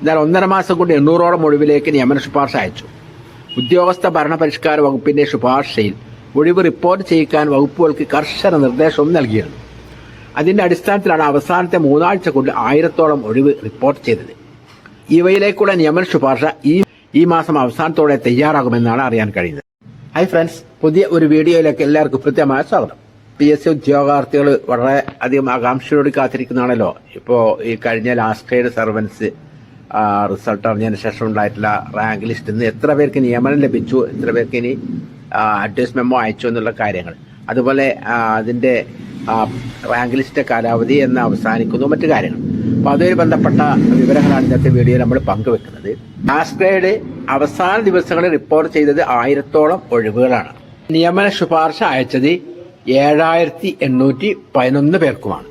എന്നാൽ ഒന്നര മാസം കൊണ്ട് എണ്ണൂറോളം ഒഴിവിലേക്ക് നിയമന ശുപാർശ അയച്ചു. ഉദ്യോഗസ്ഥ ഭരണപരിഷ്കാര വകുപ്പിന്റെ ശുപാർശയിൽ ഒഴിവ് റിപ്പോർട്ട് ചെയ്യിക്കാൻ വകുപ്പുകൾക്ക് കർശന നിർദ്ദേശവും നൽകിയിരുന്നു. അതിന്റെ അടിസ്ഥാനത്തിലാണ് അവസാനത്തെ മൂന്നാഴ്ച കൊണ്ട് ആയിരത്തോളം ഒഴിവ് റിപ്പോർട്ട് ചെയ്തത്. ഇവയിലേക്കുള്ള നിയമന ശുപാർശ ഈ ഈ മാസം അവസാനത്തോടെ തയ്യാറാകുമെന്നാണ് അറിയാൻ കഴിയുന്നത്. ഹൈ ഫ്രണ്ട്സ് പുതിയ ഒരു വീഡിയോയിലേക്ക് എല്ലാവർക്കും കൃത്യമായ സ്വാഗതം. പി എസ് സി ഉദ്യോഗാർത്ഥികൾ വളരെ അധികം ആകാംക്ഷയോട് കാത്തിരിക്കുന്നതാണല്ലോ. ഇപ്പോൾ ഈ കഴിഞ്ഞ ലാസ്റ്റ് ഗ്രേഡ് സർവൻസ് റിസൾട്ട് അറിഞ്ഞതിന് ശേഷം ഉണ്ടായിട്ടുള്ള റാങ്ക് ലിസ്റ്റിൽ നിന്ന് എത്ര പേർക്ക് നിയമനം ലഭിച്ചു എത്ര പേർക്ക് ഇനി അഡ്വൈസ് മെമ്മോ അയച്ചു എന്നുള്ള കാര്യങ്ങൾ. അതുപോലെ അതിന്റെ റാങ്ക് ലിസ്റ്റ് കാലാവധി എന്ന് അവസാനിക്കുന്നു മറ്റു കാര്യങ്ങൾ. അപ്പോൾ അതുമായി ബന്ധപ്പെട്ട വിവരങ്ങളാണ് ഇന്നത്തെ വീഡിയോ നമ്മൾ പങ്കുവെക്കുന്നത്. ലാസ്റ്റ് ഗ്രേഡ് അവസാന ദിവസങ്ങളിൽ റിപ്പോർട്ട് ചെയ്തത് ആയിരത്തോളം ഒഴിവുകളാണ്. നിയമന ശുപാർശ അയച്ചത് ഏഴായിരത്തി എണ്ണൂറ്റി പതിനൊന്ന് പേർക്കുമാണ്.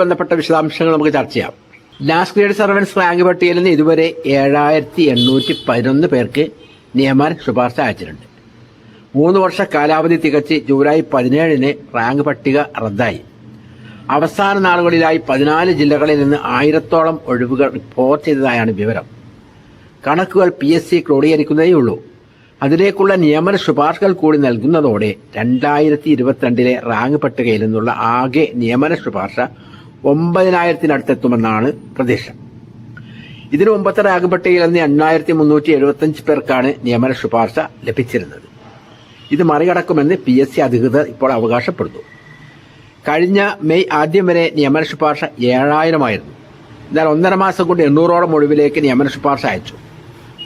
ബന്ധപ്പെട്ട വിശദാംശങ്ങൾ നമുക്ക് ചർച്ച ചെയ്യാം. ലാസ്റ്റ് ഗ്രേഡ് സർവൻസ് റാങ്ക് പട്ടികയിൽ നിന്ന് ഇതുവരെ ഏഴായിരത്തി എണ്ണൂറ്റി പതിനൊന്ന് പേർക്ക് നിയമന ശുപാർശ അയച്ചിട്ടുണ്ട് മൂന്ന് വർഷ കാലാവധി തികച്ച് ജൂലൈ പതിനേഴിന് റാങ്ക് പട്ടിക റദ്ദായി. അവസാന നാളുകളിലായി പതിനാല് ജില്ലകളിൽ നിന്ന് ആയിരത്തോളം ഒഴിവുകൾ റിപ്പോർട്ട് ചെയ്തതായാണ് വിവരം. കണക്കുകൾ പി എസ് സി ക്രോഡീകരിക്കുന്നതേയുള്ളൂ. അതിലേക്കുള്ള നിയമന ശുപാർശകൾ കൂടി നൽകുന്നതോടെ രണ്ടായിരത്തി ഇരുപത്തിരണ്ടിലെ റാങ്ക് പട്ടികയിൽ നിന്നുള്ള ആകെ നിയമന ശുപാർശ ഒമ്പതിനായിരത്തിനടുത്തെത്തുമെന്നാണ് പ്രതീക്ഷ. ഇതിനു മുമ്പത്തെ റാങ്ക് പട്ടികയിൽ നിന്ന് എണ്ണായിരത്തി മുന്നൂറ്റി എഴുപത്തഞ്ച് പേർക്കാണ് നിയമന ശുപാർശ ലഭിച്ചിരുന്നത്. ഇത് മറികടക്കുമെന്ന് പി എസ് സി അധികൃതർ ഇപ്പോൾ അവകാശപ്പെടുന്നു. കഴിഞ്ഞ മെയ് ആദ്യം വരെ നിയമന ശുപാർശ ഏഴായിരമായിരുന്നു. എന്നാൽ ഒന്നര മാസം കൊണ്ട് എണ്ണൂറോളം ഒഴിവിലേക്ക് നിയമന ശുപാർശ അയച്ചു.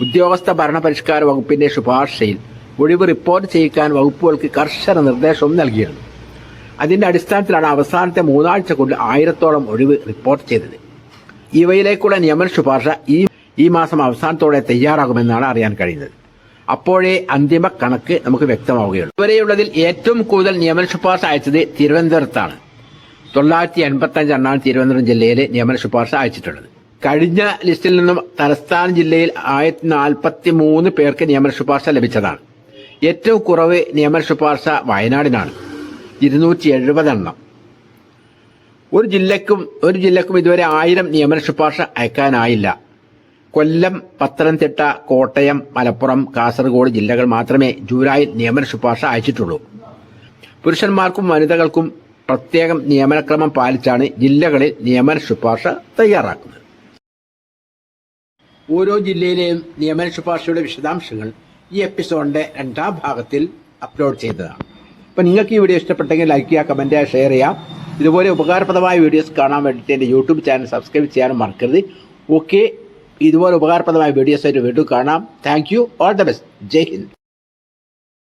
ഉദ്യോഗസ്ഥ ഭരണപരിഷ്കാര വകുപ്പിന്റെ ശുപാർശയിൽ ഒഴിവ് റിപ്പോർട്ട് ചെയ്യിക്കാൻ വകുപ്പുകൾക്ക് കർശന നിർദ്ദേശവും നൽകിയിരുന്നു. അതിന്റെ അടിസ്ഥാനത്തിലാണ് അവസാനത്തെ മൂന്നാഴ്ച കൊണ്ട് ആയിരത്തോളം ഒഴിവ് റിപ്പോർട്ട് ചെയ്തത്. ഇവയിലേക്കുള്ള നിയമന ശുപാർശ ഈ ഈ മാസം അവസാനത്തോടെ തയ്യാറാകുമെന്നാണ് അറിയാൻ കഴിയുന്നത്. അപ്പോഴേ അന്തിമ കണക്ക് നമുക്ക് വ്യക്തമാവുകയുള്ളൂ. ഇവരെയുള്ളതിൽ ഏറ്റവും കൂടുതൽ നിയമന ശുപാർശ അയച്ചത് തിരുവനന്തപുരത്താണ്. തൊള്ളായിരത്തി എൺപത്തി അഞ്ചെണ്ണാണ് തിരുവനന്തപുരം ജില്ലയിലെ നിയമന ശുപാർശ അയച്ചിട്ടുള്ളത്. കഴിഞ്ഞ ലിസ്റ്റിൽ നിന്നും തലസ്ഥാന ജില്ലയിൽ ആയിരത്തി നാൽപ്പത്തി മൂന്ന് പേർക്ക് നിയമന ശുപാർശ ലഭിച്ചതാണ്. ഏറ്റവും കുറവ് നിയമന ശുപാർശ വയനാടിനാണ്. ഇരുന്നൂറ്റി എഴുപതെണ്ണം ഒരു ജില്ലക്കും ഒരു ജില്ലക്കും ഇതുവരെ ആയിരം നിയമന ശുപാർശ അയക്കാനായില്ല. കൊല്ലം പത്തനംതിട്ട കോട്ടയം മലപ്പുറം കാസർഗോഡ് ജില്ലകൾ മാത്രമേ ജൂലൈയിൽ നിയമന ശുപാർശ അയച്ചിട്ടുള്ളൂ. പുരുഷന്മാർക്കും വനിതകൾക്കും പ്രത്യേകം നിയമനക്രമം പാലിച്ചാണ് ജില്ലകളിൽ നിയമന ശുപാർശ തയ്യാറാക്കുന്നത്. ഓരോ ജില്ലയിലെയും നിയമന ശുപാർശയുടെ വിശദാംശങ്ങൾ ഈ എപ്പിസോഡിന്റെ രണ്ടാം ഭാഗത്തിൽ അപ്ലോഡ് ചെയ്തതാണ്. അപ്പോൾ നിങ്ങൾക്ക് ഈ വീഡിയോ ഇഷ്ടപ്പെട്ടെങ്കിൽ ലൈക്ക് ചെയ്യുക കമന്റ് ചെയ്യുക ഷെയർ ചെയ്യുക. ഇതുപോലെ ഉപകാരപ്രദമായ വീഡിയോസ് കാണാൻ വേണ്ടിയിട്ട് എന്റെ യൂട്യൂബ് ചാനൽ സബ്സ്ക്രൈബ് ചെയ്യാനും മറക്കരുത്. ഓക്കെ ഇതുപോലെ ഉപകാരപ്രദമായ വീഡിയോസ് ആയിട്ട് വീണ്ടും കാണാം. Thank you all the best Jai Hind.